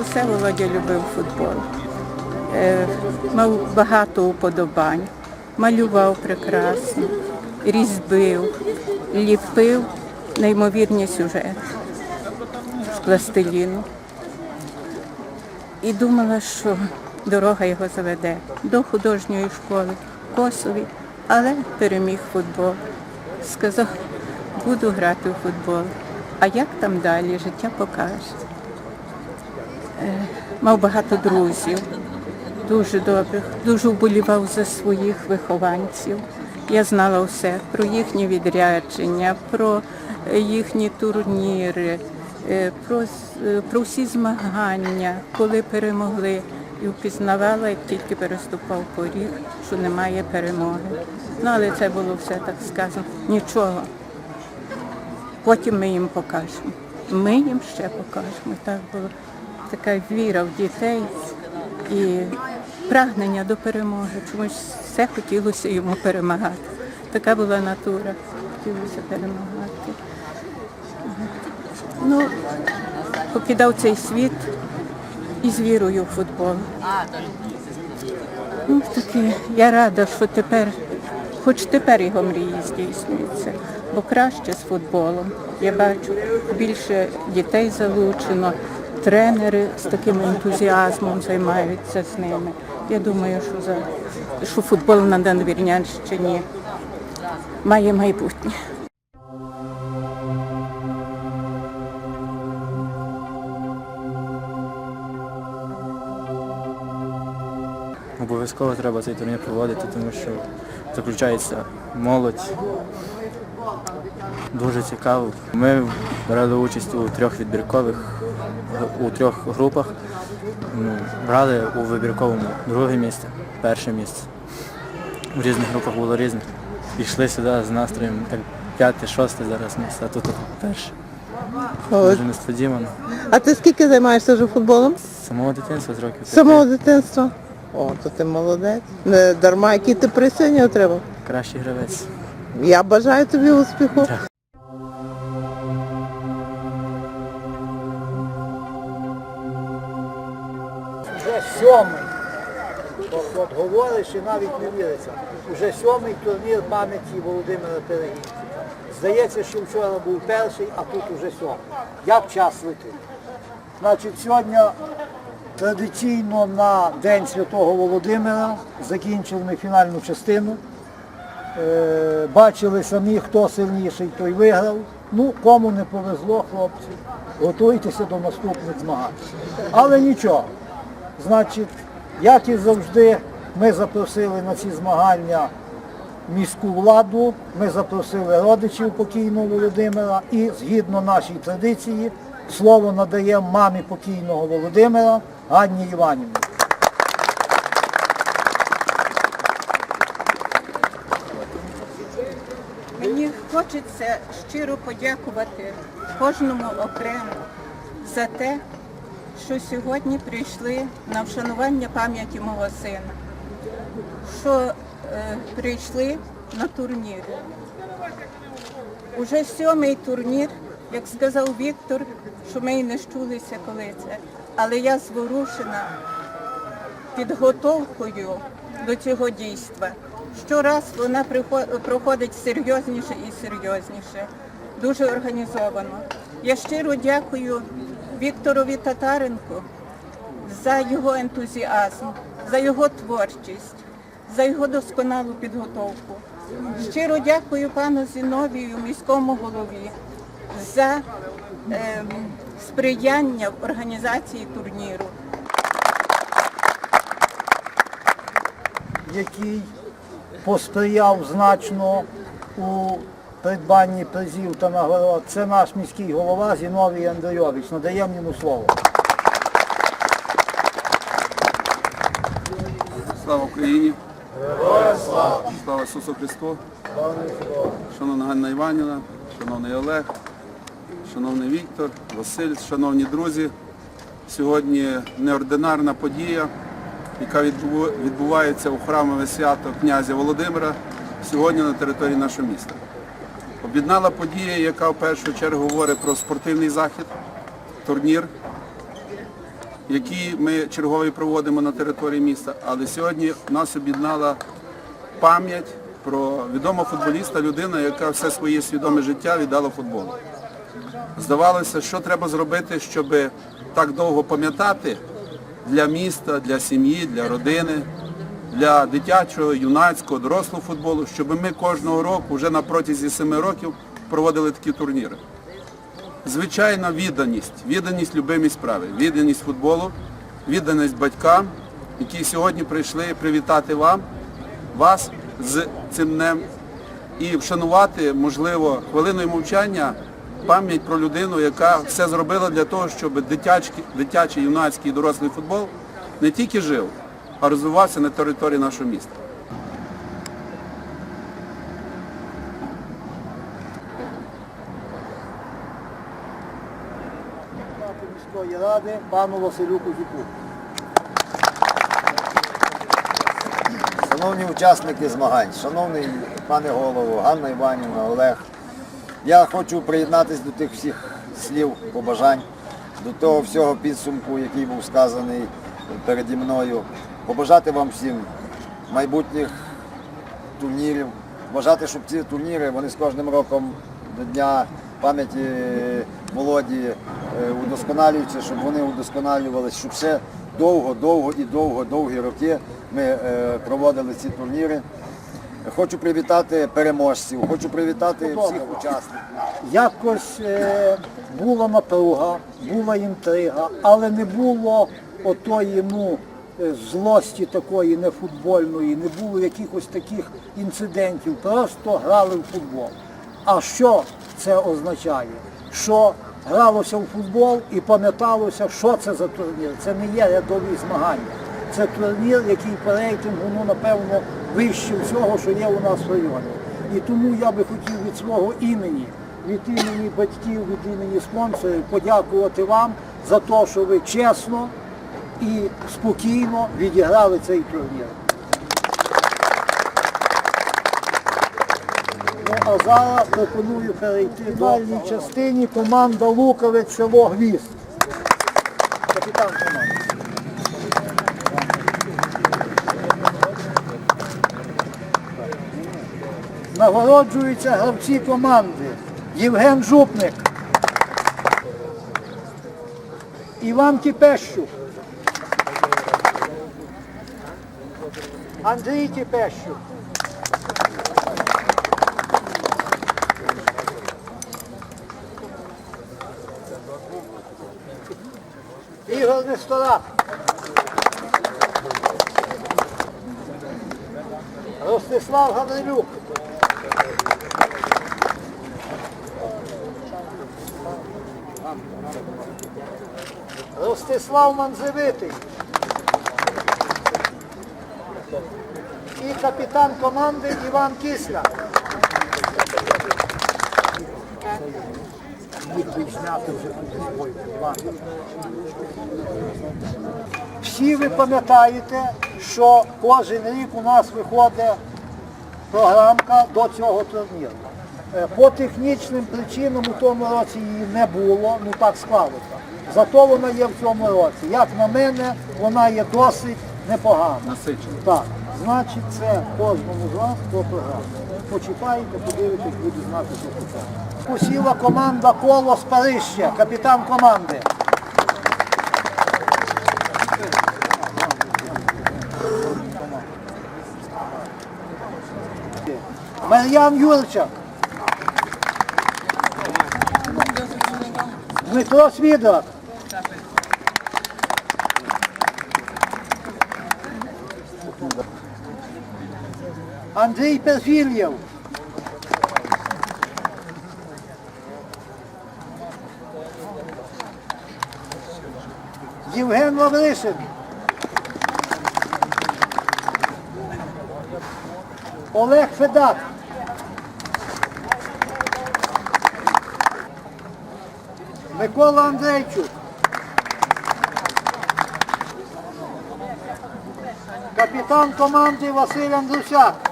все Володя любив футбол. Е, Мав багато уподобань, малював прекрасно, різьбив, ліпив неймовірні сюжети з пластиліну. І думала, що дорога його заведе до художньої школи в Косові, але переміг футбол. Сказав, буду грати у футбол. А як там далі, життя покаже. Е, Мав багато друзів, дуже добрих, дуже вболівав за своїх вихованців. Я знала все про їхні відрядження, про е, їхні турніри, е, про, про всі змагання, коли перемогли. І впізнавала, як тільки переступав поріг, що немає перемоги. Ну, але це було все так сказано. Нічого. Потім ми їм покажемо. Ми їм ще покажемо. Так було така віра в дітей і прагнення до перемоги. Чомусь все хотілося йому перемагати. Така була натура, хотілося перемагати. Ну, покидав цей світ із вірою в футбол. Ну, такі, я рада, що тепер, хоч тепер його мрії здійснюються, бо краще з футболом. Я бачу, більше дітей залучено, тренери з таким ентузіазмом займаються з ними. Я думаю, що, за, що футбол на Надвірнянщині має майбутнє. Обов'язково треба цей турнір проводити, тому що заключається молодь. Дуже цікаво. Ми брали участь у трьох відбіркових, у трьох групах. Ну, Брали у вибірковому друге місце, перше місце. У різних групах було різних. Йшли сюди з настроєм так п'яте, шосте зараз місце, а тут перше. Дуже несподівано. А ти скільки займаєшся вже футболом? З самого дитинства з років З самого дитинства? О, то ти молодець. Не дарма, які ти сьогодні отримав. кращий гравець. Я бажаю тобі успіху. Вже сьомий. От, от говориш і навіть не віриться. Уже сьомий турнір пам'яті Володимира Перегінця. Здається, що вчора був перший, а тут уже сьомий. Як час летить? Значить, сьогодні традиційно на День Святого Володимира закінчили ми фінальну частину. Е, бачили самі, хто сильніший, той виграв. Ну, кому не повезло, хлопці, готуйтеся до наступних змагань. Але нічого. Значить, як і завжди, ми запросили на ці змагання міську владу, ми запросили родичів покійного Володимира і згідно нашій традиції слово надаємо мамі покійного Володимира Ганні Іванівні. Хочеться щиро подякувати кожному окремо за те, що сьогодні прийшли на вшанування пам'яті мого сина, що е, прийшли на турнір. Уже сьомий турнір, як сказав Віктор, що ми й не щулися коли це. Але я зворушена підготовкою до цього дійства. Щораз вона проходить серйозніше і серйозніше, дуже організовано. Я щиро дякую Вікторові Татаренку за його ентузіазм, за його творчість, за його досконалу підготовку. Щиро дякую пану Зіновію, міському голові, за ем, сприяння в організації турніру. який посприяв значно у придбанні призів та нагород. Це наш міський голова Зіновій Андрійович. Надаємо йому слово. Слава Україні! Слава Ісусу Христу! Шановна Ганна Іванівна, шановний Олег, шановний Віктор, Василь, шановні друзі. Сьогодні неординарна подія, яка відбувається у храмове свято князя Володимира сьогодні на території нашого міста. Об'єднала подія, яка в першу чергу говорить про спортивний захід, турнір, які ми черговий проводимо на території міста. Але сьогодні нас об'єднала пам'ять про відомого футболіста, людина, яка все своє свідоме життя віддала футболу. Здавалося, що треба зробити, щоб так довго пам'ятати для міста, для сім'ї, для родини, для дитячого, юнацького, дорослого футболу, щоб ми кожного року, вже на протязі семи років, проводили такі турніри. Звичайно, відданість, відданість любимій справі, відданість футболу, відданість батькам, які сьогодні прийшли привітати вам, вас з цим днем і вшанувати, можливо, хвилиною мовчання пам'ять про людину, яка все зробила для того, щоб дитячий, дитячий, юнацький і дорослий футбол не тільки жив, а розвивався на території нашого міста. міської ради пану Василю Кузюку. Шановні учасники змагань, шановний пане голово, Ганна Іванівна, Олег, я хочу приєднатися до тих всіх слів, побажань, до того всього підсумку, який був сказаний переді мною. Побажати вам всім майбутніх турнірів, бажати, щоб ці турніри вони з кожним роком до Дня пам'яті молоді е, удосконалюються, щоб вони удосконалювалися, щоб ще довго, довго і довго, довгі роки ми е, проводили ці турніри. Хочу привітати переможців, хочу привітати всіх учасників. Якось е, була напруга, була інтрига, але не було отої ну, е, злості такої нефутбольної, не було якихось таких інцидентів, просто грали в футбол. А що це означає? Що гралося в футбол і пам'яталося, що це за турнір. Це не є рядові змагання. Це турнір, який по рейтингу, ну, напевно, вище всього, що є у нас в районі. І тому я би хотів від свого імені, від імені батьків, від імені спонсорів подякувати вам за те, що ви чесно і спокійно відіграли цей турнір. Ну, а зараз пропоную перейти до дальній частині команда Луковець село Гвізд. Капітан команди. Нагороджуються гравці команди. Євген Жупник. Іван Кіпещук. Андрій Кіпещук. Ігор Несторак. Ростислав Гаврилюк. Ростислав Манзевитий. І капітан команди Іван Іван. Всі ви пам'ятаєте, що кожен рік у нас виходить програмка до цього турніру. Е, По технічним причинам у тому році її не було, ну так склалося. Зато вона є в цьому році. Як на мене, вона є досить непогана. Насичено. Так, значить це кожному з вас по програмі. Почитаєте, подивитесь, буде знати, що це. Посіла команда коло з Парижчя, капітан команди. Мар'ян Юрчак. Дмитро Свідок. Андрій Перфільєв. Євген Лавришин. Олег Федак. Микола Андрейчук. Капітан команди Василь Андрусяк.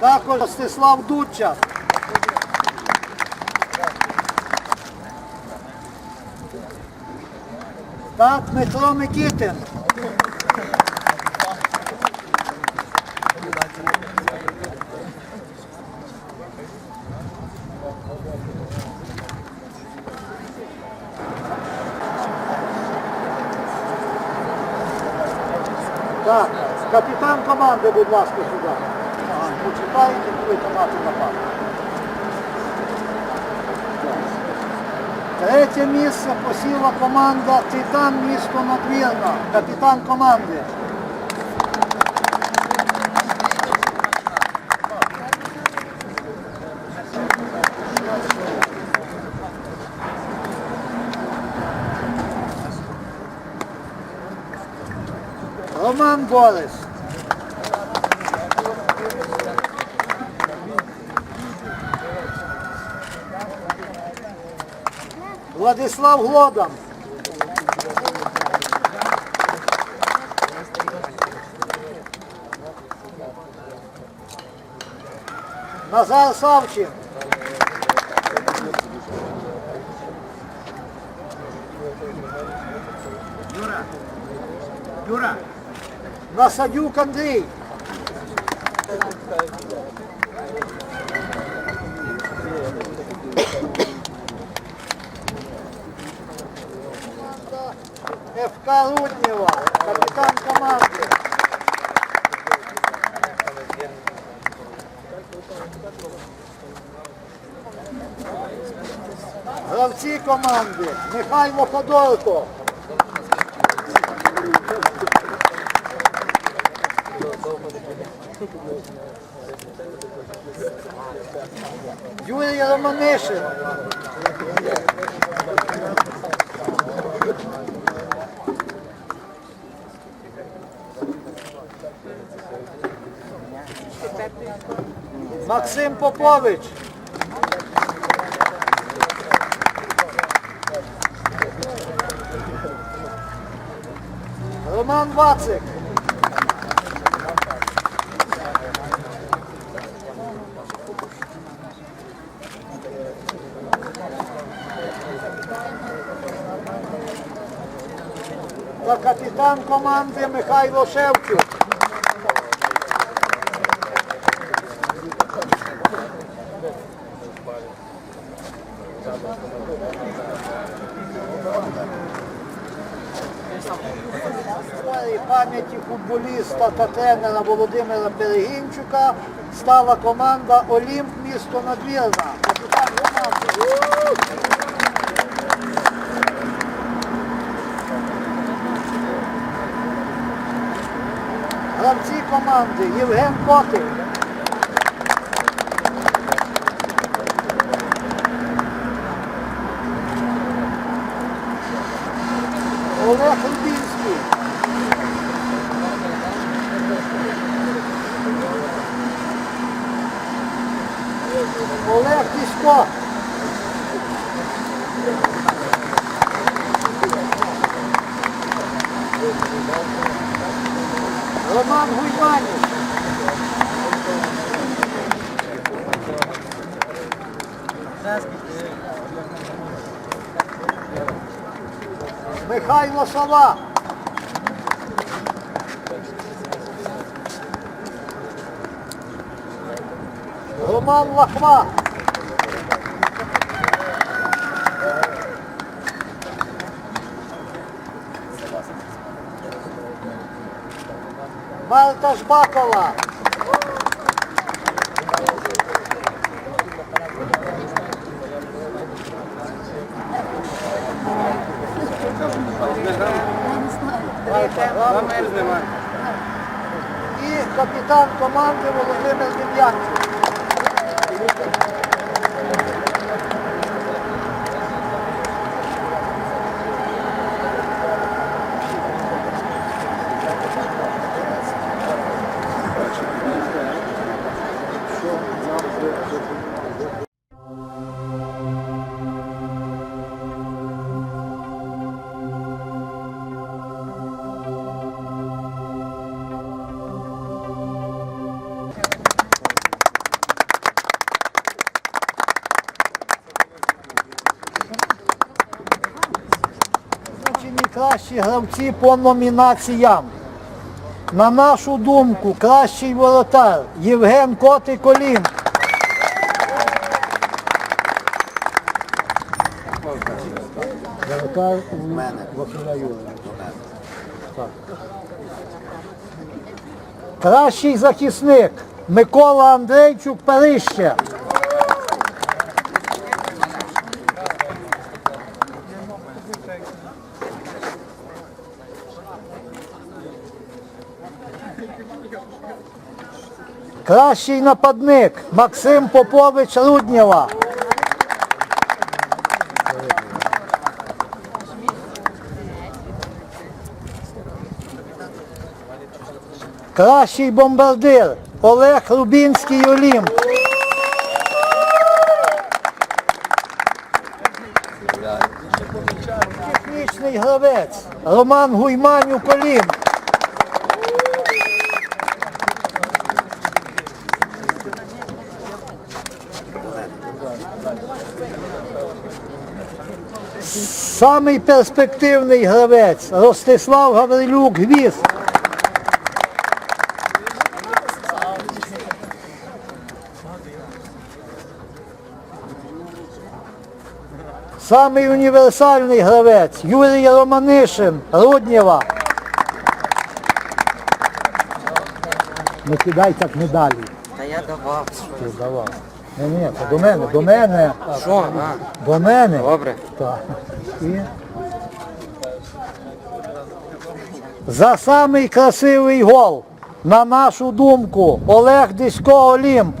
Також Ростислав Дудчак. Так, Дмитро Микитин. Так, капітан команди, будь ласка, сюди. Почитайте, будете мати напад. Третє місце посіла команда Титан місто Надвірна. Капітан команди. Роман Борис. Владислав Глодан. Назар Савчин. Юра. Юра. Насадюк Андрій. ФК Руднєва, капітан команди. Гравці команди Михайло Ходорко. Юрій Романишин. Максим Попович. Роман Вацик. Та капітан команди Михайло Шевчук. Історії пам'яті футболіста та тренера Володимира Перегінчука стала команда Олімп місто Надвірна. Гравці команди Євген Котик. Олег Рубінський. Олег Тісько. Роман Гуйманів. Михайло Сова. Роман Лахма. Марта Жбакова. І капітан команди Володимир Дем'янчук. Гравці по номінаціям. На нашу думку, кращий воротар Євген Котий Колін. Воротар у мене. Василя. Кращий захисник Микола Андрейчук Парище. Кращий нападник Максим Попович Руднєва. Кращий бомбардир Олег Рубінський Олімп. Технічний гравець Роман Гуйманюк Олімп. Самий перспективний гравець Ростислав Гаврилюк Гвізд. Самий універсальний гравець Юрій Романишин, Руднєва. Не кидай так медалі. Та я давав. Ти давав. Ні, ні, то до мене, до мене, Що? А, до мене. добре. Так. І... За самий красивий гол, на нашу думку, Олег Дисько Олімп.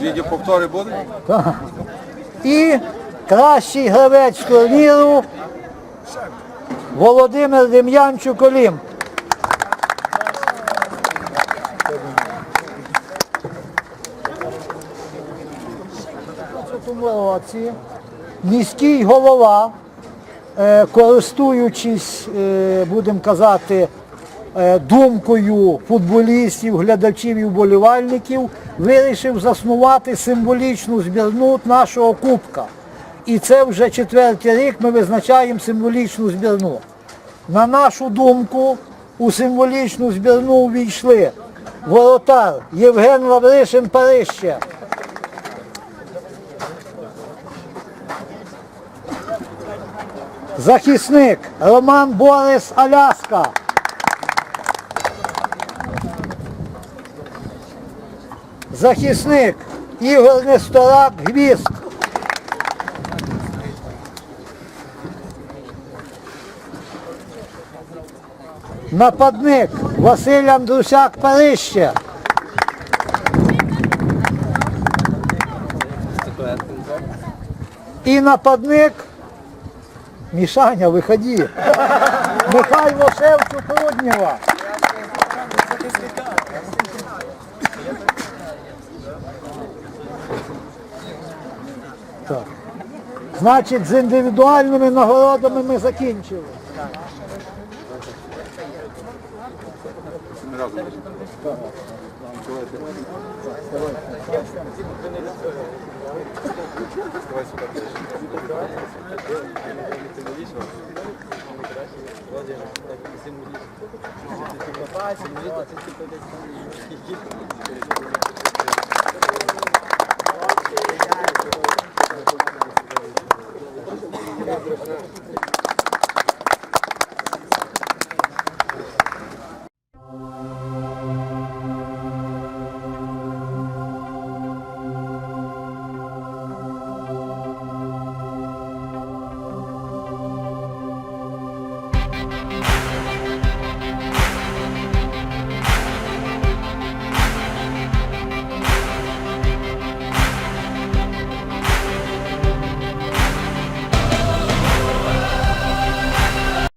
Відео повтори буде? І кращий гравець турніру Володимир Дем'янчук році міський голова, е, користуючись, е, будемо казати, е, думкою футболістів, глядачів і вболівальників, вирішив заснувати символічну збірну нашого кубка. І це вже четвертий рік ми визначаємо символічну збірну. На нашу думку, у символічну збірну увійшли воротар Євген Лавришин Парище. Захисник Роман Борис Аляска. Захисник Ігор Несторак Гвізд. Нападник Василь Андрусяк Парище. І нападник Мішаня, виходи. Михайло Шевчук Руднєва. Так. Значить, з індивідуальними нагородами ми закінчили. Давай сюда ближе. Ты видишь его? Владимир, так зиму лишь. Ты попасть, ну это ты типа